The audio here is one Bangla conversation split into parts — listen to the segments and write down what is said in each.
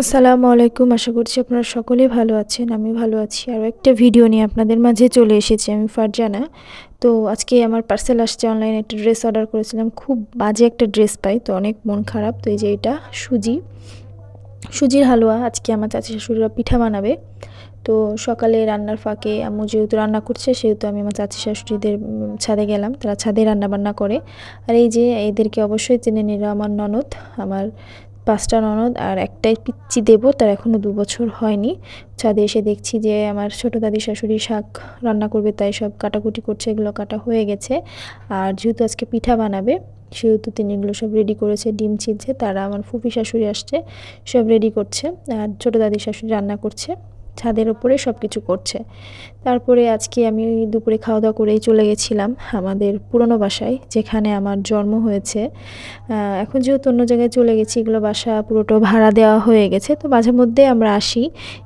আসসালামু আলাইকুম। আশা করছি আপনারা সকলেই ভালো আছেন, আমি ভালো আছি। আরও একটা ভিডিও নিয়ে আপনাদের মাঝে চলে এসেছি আমি, ফারজানা। তো আজকে আমার পার্সেল আসছে অনলাইনে একটা ড্রেস অর্ডার করেছিলাম। খুব বাজে একটা ড্রেস পাই, তো অনেক মন খারাপ। তো এই যে এটা, সুজি। সুজির হালুয়া, আজকে আমার চাচি শাশুড়িরা পিঠা বানাবে। তো সকালে রান্নার ফাঁকে আম্মু যেহেতু রান্না করছে, সেহেতু আমি আমার চাচি শাশুড়িদের ছাদে গেলাম। তারা ছাদে রান্না বান্না করে। আর এই যে এদেরকে অবশ্যই চেনে নিল আমার ননদ, আমার পাঁচটা ননদ আর একটাই পিচ্ছি দেব, তার এখনও দু বছর হয়নি। ছাদে এসে দেখছি যে আমার ছোটো দাদি শাশুড়ি শাক রান্না করবে, তাই সব কাটাকুটি করছে, এগুলো কাটা হয়ে গেছে। আর যেহেতু আজকে পিঠা বানাবে, সেহেতু তিনি এগুলো সব রেডি করেছে, ডিম ছিঁড়ছে, তারা আমার ফুপি শাশুড়ি আসছে, সব রেডি করছে। আর ছোটো দাদি শাশুড়ি রান্না করছে। ছাদের ওপরে সব কিছু করছে। তারপরে আজকে আমি দুপুরে খাওয়া দাওয়া করেই চলে গেছিলাম আমাদের পুরনো বাসায়, যেখানে আমার জন্ম হয়েছে। এখন যেহেতু অন্য জায়গায় চলে গেছি, এগুলো বাসা পুরোটা ভাড়া দেওয়া হয়ে গেছে। তো মাঝে মধ্যে আমরা আসি,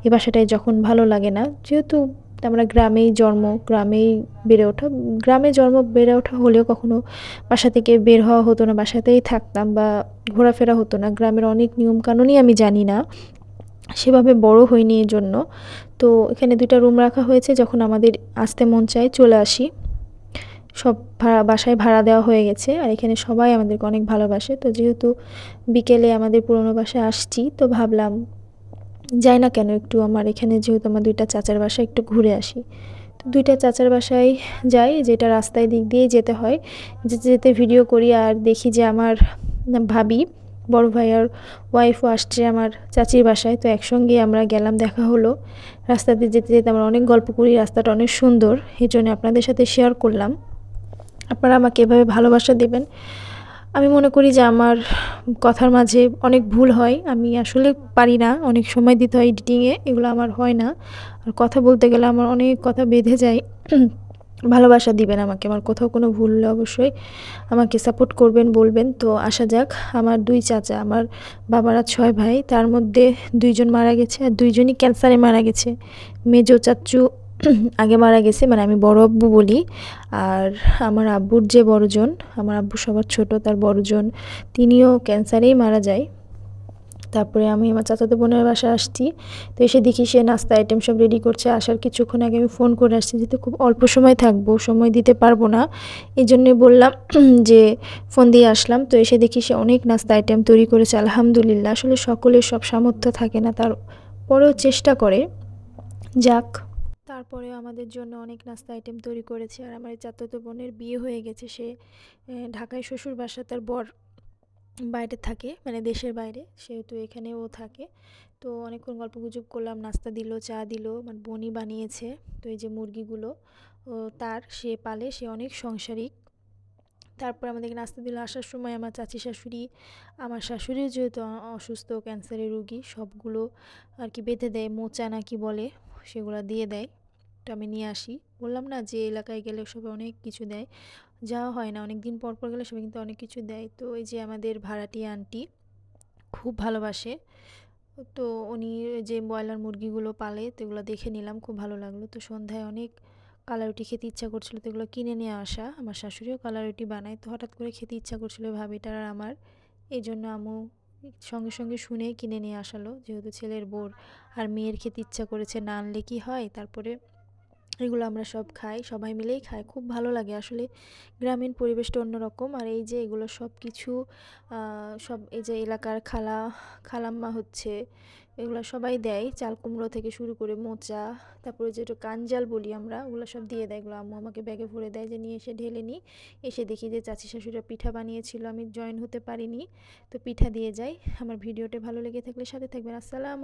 এ বাসাটায় যখন ভালো লাগে না, যেহেতু আমরা গ্রামেই জন্ম, গ্রামেই বেড়ে ওঠা, গ্রামে জন্ম বেড়ে ওঠা হলেও কখনো বাসা থেকে বের হওয়া হতো না, বাসাতেই থাকতাম বা ঘোরাফেরা হতো না। গ্রামের অনেক নিয়মকানুনই আমি জানি না সেভাবে বড় হয়নি এর জন্য তো এখানে দুইটা রুম রাখা হয়েছে, যখন আমাদের আসতে মন চায় চলে আসি। সব ভাড়া, বাসায় ভাড়া দেওয়া হয়ে গেছে, আর এখানে সবাই আমাদেরকে অনেক ভালোবাসে। তো যেহেতু বিকেলে আমাদের পুরনো বাসায় আসছি, তো ভাবলাম যাই না কেন একটু আমার এখানে যেহেতু আমার দুইটা চাচার বাসায় একটু ঘুরে আসি। তো দুইটা চাচার বাসায় যাই, যেটা রাস্তায় দিক দিয়ে যেতে হয়। যেতে যেতে ভিডিও করি আর দেখি যে আমার ভাবি বড় ভাইয়ার ওয়াইফও আসছে আমার চাচির বাসায়। তো একসঙ্গে আমরা গেলাম, দেখা হলো। রাস্তাতে যেতে যেতে আমরা অনেক গল্প করি, রাস্তাটা অনেক সুন্দর, এই জন্য আপনাদের সাথে শেয়ার করলাম। আপনারা আমাকে এভাবে ভালোবাসা দেবেন। আমি মনে করি যে আমার কথার মাঝে অনেক ভুল হয়, আমি আসলে পারি না, অনেক সময় দিতে হয় এডিটিংয়ে এগুলো আমার হয় না। আর কথা বলতে গেলে আমার অনেক কথা বেঁধে যায়। ভালোবাসা দিবেন আমাকে। আমার কোথাও কোনো ভুল হলে অবশ্যই আমাকে সাপোর্ট করবেন, বলবেন। তো আসা যাক, আমার দুই চাচা, আমার বাবারা ছয় ভাই, তার মধ্যে দুইজন মারা গেছে আর দুইজনই ক্যান্সারে মারা গেছে। মেজো চাচু আগে মারা গেছে মানে আমি বড় আব্বু বলি। আর আমার আব্বুর যে বড়জন, আমার আব্বু সবার ছোট, তার বড়জন, তিনিও ক্যান্সারেই মারা যায়। তারপরে আমি আমার চাচাতো বোনের বাসায় আসছি। তো এসে দেখি সে নাস্তা আইটেম সব রেডি করছে। আসার কিছুক্ষণ আগে আমি ফোন করে আসছি যেহেতু খুব অল্প সময় থাকব, সময় দিতে পারব না। এই জন্যে বললাম যে ফোন দিয়ে আসলাম। তো এসে দেখি সে অনেক নাস্তা আইটেম তৈরি করেছে। আলহামদুলিল্লাহ, আসলে সকলের সব সামর্থ্য থাকে না, তার পরেও চেষ্টা করে। যাক তারপরেও আমাদের জন্য অনেক নাস্তা আইটেম তৈরি করেছে। আর আমার চাচাতো বোনের বিয়ে হয়ে গেছে। সে ঢাকায় শ্বশুর বাসা তার বর। বাইরে থাকে মানে দেশের বাইরে, সেহেতু এখানে ও থাকে। তো অনেকক্ষণ গল্প গুজব করলাম, নাস্তা দিল, চা দিল মানে বনি বানিয়েছে, তো এই যে মুরগিগুলো, ও তার, সে পালে, সে অনেক সংসারিক। তারপর আমাদেরকে নাস্তা দিল, আসার সময় আমার চাচি শাশুড়ি, আমার শাশুড়িও যেহেতু অসুস্থ, ক্যান্সারের রুগী, সবগুলো আর কি বেঁধে দেয়, মোচা নাকি বলে, সেগুলো দিয়ে দেয়। তো আমি নিয়ে আসি। বললাম না যে এলাকায় গেলে সবাই অনেক কিছু দেয়। যাওয়া হয় না অনেক দিন পর পর গেলে সবাই কিন্তু অনেক কিছু দেয়। তো এই যে আমাদের ভাড়াটি আন্টি খুব ভালোবাসে। তো উনি যে ব্রয়লার মুরগিগুলো পালে, তো এগুলো দেখে নিলাম, খুব ভালো লাগল। তো সন্ধ্যায় অনেক কালারুটি খেতে ইচ্ছা করছিল, তো এগুলো কিনে নিয়ে আসা। আমার শাশুড়িও কালারুটি বানায়, তো হঠাৎ করে খেতে ইচ্ছা করছিল ভাবিটার আর আমার। এই জন্য আমু সঙ্গে সঙ্গে শুনে কিনে নিয়ে আসালো, যেহেতু ছেলের বোর আর মেয়ের খেতে ইচ্ছা করেছে, না আনলে কি হয়? তারপরে এগুলো আমরা সব খাই, সবাই মিলেই খাই, খুব ভালো লাগে। আসলে গ্রামীণ পরিবেশটা অন্যরকম আর এই যে এগুলো সব কিছু সব এই যে এলাকার খালা, খালাম্মা হচ্ছে, এগুলো সবাই দেয়। চাল কুমড়ো থেকে শুরু করে মোচা, তারপরে যেটা কাঞ্জাল বলি আমরা, ওগুলো সব দিয়ে দেয়। এগুলো আম্মু আমাকে ব্যাগে ভরে দেয় যে নিয়ে এসে ঢেলে নিই। এসে দেখি যে চাচি শাশুড়িরা পিঠা বানিয়েছিল, আমি জয়েন হতে পারিনি। তো পিঠা দিয়ে যাই। আমার ভিডিওটা ভালো লেগে থাকলে সাথে থাকবেন। আসসালাম